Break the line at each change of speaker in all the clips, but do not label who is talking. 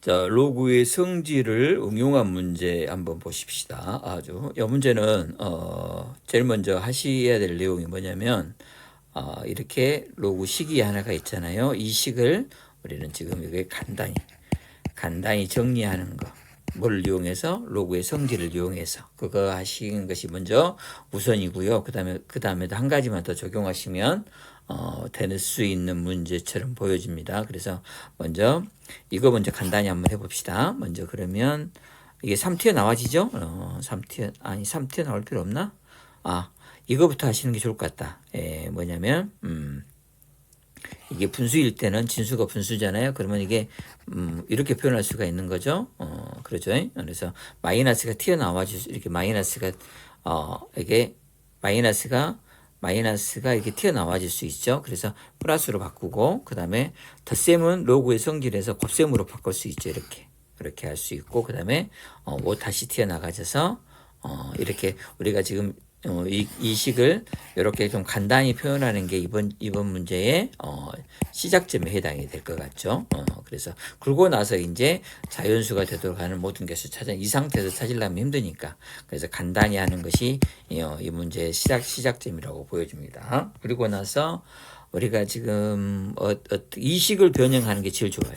자, 로그의 성질을 응용한 문제 한번 보십시다. 아주. 이 문제는, 어, 제일 먼저 하셔야 될 내용이 뭐냐면, 어, 이렇게 로그 식이 하나가 있잖아요. 이 식을 우리는 지금 이게 간단히, 간단히 정리하는 거. 뭘 이용해서? 로그의 성질을 이용해서. 그거 하시는 것이 먼저 우선이고요. 그 다음에, 그 다음에도 한 가지만 더 적용하시면, 어, 될 수 있는 문제처럼 보여집니다. 그래서 먼저 이거 먼저 간단히 한번 해봅시다. 먼저 그러면 이게 3티어 나와지죠? 어, 3티어, 아니 3티어 나올 필요 없나? 아, 이거부터 하시는 게 좋을 것 같다. 예, 뭐냐면, 음, 이게 분수일 때는 진수가 분수잖아요. 그러면 이게 음, 이렇게 표현할 수가 있는 거죠. 어, 그렇죠. 그래서 마이너스가 튀어나와 줄 수, 이렇게 마이너스가 어, 이게 마이너스가 마이너스가 이렇게 튀어나와질 수 있죠. 그래서 플러스로 바꾸고 그 다음에 덧셈은 로그의 성질에서 곱셈으로 바꿀 수 있죠. 이렇게 이렇게 할 수 있고 그 다음에 어, 뭐 다시 튀어나가져서 어, 이렇게 우리가 지금 어, 이, 이 식을 이렇게 좀 간단히 표현하는 게 이번 이번 문제의 어, 시작점에 해당이 될 것 같죠. 어, 그래서 그러고 나서 이제 자연수가 되도록 하는 모든 것을 찾아 이 상태에서 찾으려면 힘드니까 그래서 간단히 하는 것이 이, 어, 이 문제의 시작 시작점이라고 보여집니다. 그리고 나서 우리가 지금 어, 어, 이 식을 변형하는 게 제일 좋아요.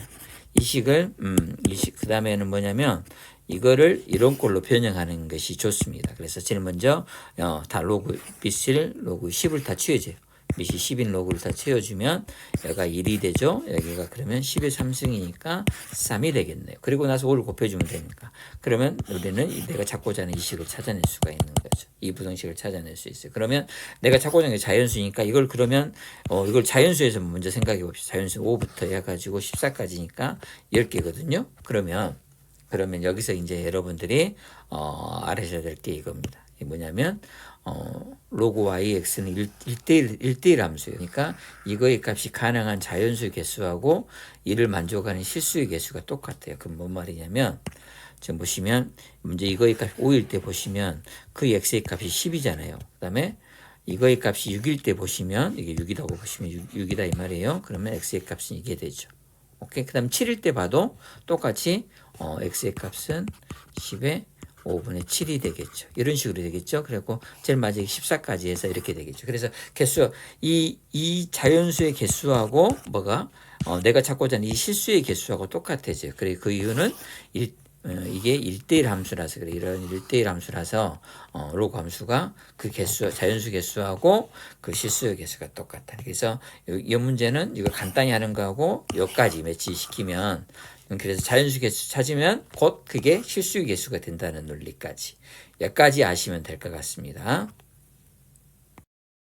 이 식을 음, 이식 그 다음에는 뭐냐면 이거를 이런 꼴로 변형하는 것이 좋습니다. 그래서 제일 먼저 어, 다 로그 빛을 로그 10을 다 취해줘요. 빛이 10인 로그를 다 채워주면 여기가 1이 되죠. 여기가 그러면 10의 3승이니까 3이 되겠네요. 그리고 나서 5를 곱해주면 되니까. 그러면 우리는 이 내가 찾고자 하는 이 식을 찾아낼 수가 있는 거죠. 이 부등식을 찾아낼 수 있어요. 그러면 내가 찾고자 하는 게 자연수니까 이걸 그러면 어 이걸 자연수에서 먼저 생각해 봅시다. 자연수 5부터 해가지고 14까지니까 10개거든요. 그러면 그러면 여기서 이제 여러분들이 어, 알아셔야 될 게 이겁니다. 뭐냐면 어, 로그 yx는 1, 1대1, 1대1 함수예요. 그러니까 이거의 값이 가능한 자연수 개수하고 이를 만족하는 실수의 개수가 똑같아요. 그럼 뭔 말이냐면 지금 보시면 문제 이거의 값이 5일 때 보시면 그 x의 값이 10이잖아요. 그 다음에 이거의 값이 6일 때 보시면 이게 6이라고 보시면 6, 이다이 말이에요. 그러면 x의 값은 이게 되죠. 오케이. 그 다음 7일 때 봐도 똑같이 어, x의 값은 10의 5분의 7이 되겠죠. 이런 식으로 되겠죠. 그리고 제일 마지막에 14까지 해서 이렇게 되겠죠. 그래서 개수, 이, 이 자연수의 개수하고 뭐가, 어, 내가 찾고자 하는 이 실수의 개수하고 똑같아져요. 그래, 그 이유는 일, 어, 이게 1대1 함수라서 그래. 이런 1대1 함수라서, 어, 로그 함수가 그 개수, 자연수 개수하고 그 실수의 개수가 똑같다. 그래서 이, 이 문제는 이걸 간단히 하는 거하고 여기까지 매치시키면 그래서 자연수 개수 찾으면 곧 그게 실수 개수가 된다는 논리까지 여기까지 아시면 될 것 같습니다.